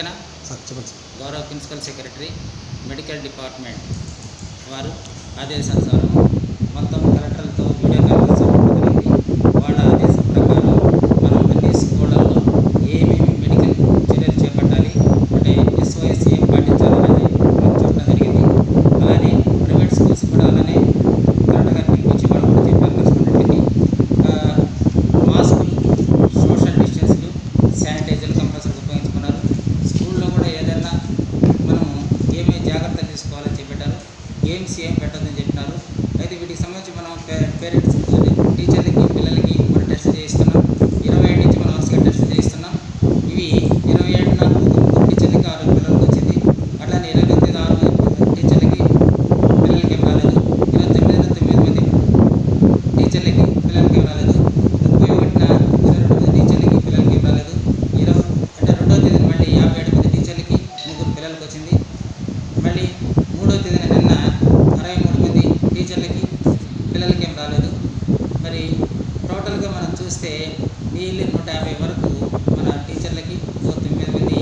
ఓకేనా? సార్ చెప్పండి సార్. గౌరవ ప్రిన్సిపల్ సెక్రటరీ మెడికల్ డిపార్ట్మెంట్ వారు ఆదేశానుసారం అర్థం జాగ్రత్తలు తీసుకోవాలని చెప్పారు గేమ్స్ ఏం పెట్టొద్దని చెప్పినారు అయితే వీటికి సంబంధించి మనం పేరెంట్స్ టీచర్లకి పిల్లలకి మనం టెస్ట్ చేయిస్తున్నాం ఇరవై ఏడు నుంచి మనం వరుసగా టెస్ట్ చేయిస్తున్నాం ఇవి ఇరవై ఏడున ముగ్గురు టీచర్లకి ఆరు పిల్లలకి వచ్చింది అట్లానే ఇరవై ఎనిమిది ఆరు టీచర్లకి పిల్లలకి ఏం రాలేదు ఇరవై తొమ్మిదిన తొమ్మిది మంది టీచర్లకి పిల్లలకి ఏం రాలేదు ముప్పై ఒకటిన ఇరవై రెండు మంది టీచర్లకి పిల్లలకి ఏం రాలేదు ఇరవై అంటే రెండో తేదీన మళ్ళీ యాభై ఏడు మంది టీచర్లకి ముగ్గురు పిల్లలకి వచ్చింది మళ్ళీ మూడో తేదీన నిన్న అరవై మూడు మంది టీచర్లకి పిల్లలకి ఏం రాలేదు. మరి టోటల్గా మనం చూస్తే వీళ్ళు నూట యాభై వరకు మన టీచర్లకి తొమ్మిది మంది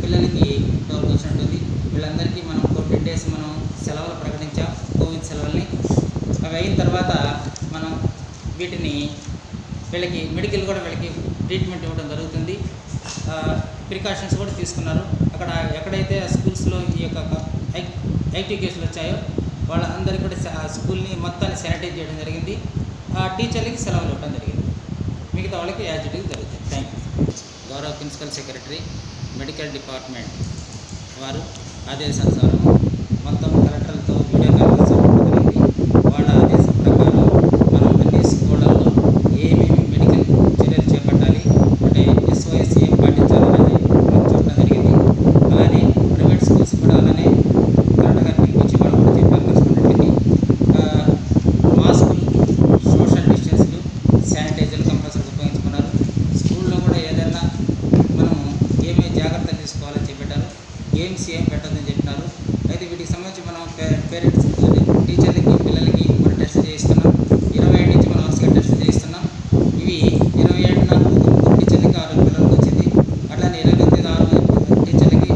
పిల్లలకి టోల్ వచ్చినట్టుంది వీళ్ళందరికీ మనం ఫోర్టీన్ డేస్ మనం సెలవులు ప్రకటించాం కోవిడ్ సెలవుల్ని. అవి అయిన తర్వాత మనం వీటిని వీళ్ళకి మెడికల్ కూడా వీళ్ళకి ట్రీట్మెంట్ ఇవ్వడం జరుగుతుంది. ప్రికాషన్స్ కూడా తీసుకున్నారు. అక్కడ ఎక్కడైతే స్కూల్స్లో ఈ యొక్క ఐటీ కేసులు వచ్చాయో వాళ్ళందరికీ కూడా ఆ స్కూల్ని మొత్తాన్ని శానిటైజ్ చేయడం జరిగింది. ఆ టీచర్లకి సెలవులు ఇవ్వడం జరిగింది. మిగతా వాళ్ళకి యాజిటీవ్ జరుగుతుంది. Thank you. గౌరవ ప్రిన్సిపల్ సెక్రటరీ మెడికల్ డిపార్ట్మెంట్ వారు ఆదేశానుసారం మొత్తం గేమ్స్ ఏం పెట్టదని చెప్పినారు. అయితే వీటికి సంబంధించి మనం పేరెంట్స్ టీచర్లకి పిల్లలకి మనం టెస్ట్ చేయిస్తున్నాం. ఇరవై ఏడు నుంచి మనం వరుసగా టెస్ట్ చేయిస్తున్నాం. ఇవి ఇరవై ఏడున టీచర్లకి ఆరు పిల్లలకు వచ్చింది. అట్లానే ఇరవై ఎనిమిది ఆరు టీచర్లకి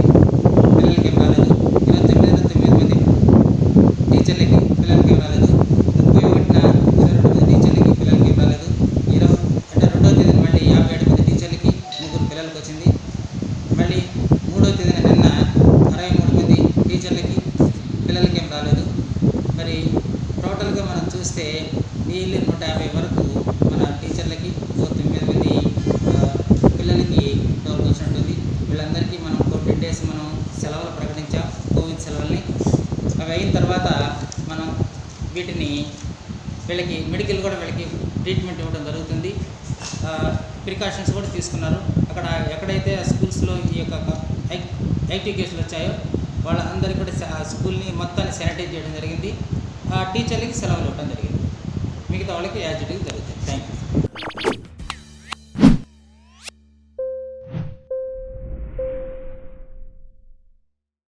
పిల్లలకి ఏం రాలేదు. ఇరవై తొమ్మిది తొమ్మిది మంది టీచర్లకి పిల్లలకి ఏం రాలేదు ముప్పై ఒకటిన ఇరవై రెండు మంది టీచర్లకి పిల్లలకి ఏం రాలేదు ఇరవై అంటే రెండో తేదీన మళ్ళీ యాభై ఏడు మంది టీచర్లకి ముగ్గురు పిల్లలకి వచ్చింది మళ్ళీ మూడో తేదీన నిన్న అరవై మూడు మంది టీచర్లకి పిల్లలకి ఏం రాలేదు మరి టోటల్గా మనం చూస్తే వీళ్ళు నూట యాభై వరకు మన టీచర్లకి తొమ్మిది మంది పిల్లలకి టోల్ వచ్చినట్టుంది వీళ్ళందరికీ మనం ఫోర్టీన్ డేస్ మనం సెలవులు ప్రకటించాం. కోవిడ్ సెలవుల్ని. అవి అయిన తర్వాత మనం వీటిని వీళ్ళకి మెడికల్ కూడా వీళ్ళకి ట్రీట్మెంట్ ఇవ్వడం జరుగుతుంది. ప్రికాషన్స్ కూడా తీసుకున్నారు. అక్కడ ఎక్కడైతే స్కూల్స్లో ఈ యొక్క యాక్టివ్ కేసులు వచ్చాయో వాళ్ళందరికీ కూడా ఆ స్కూల్ని మొత్తాన్ని శానిటైజ్ చేయడం జరిగింది. టీచర్లకి సెలవులు ఇవ్వడం జరిగింది. మిగతా వాళ్ళకి యాజిటీవ్ జరుగుతుంది థ్యాంక్ యూ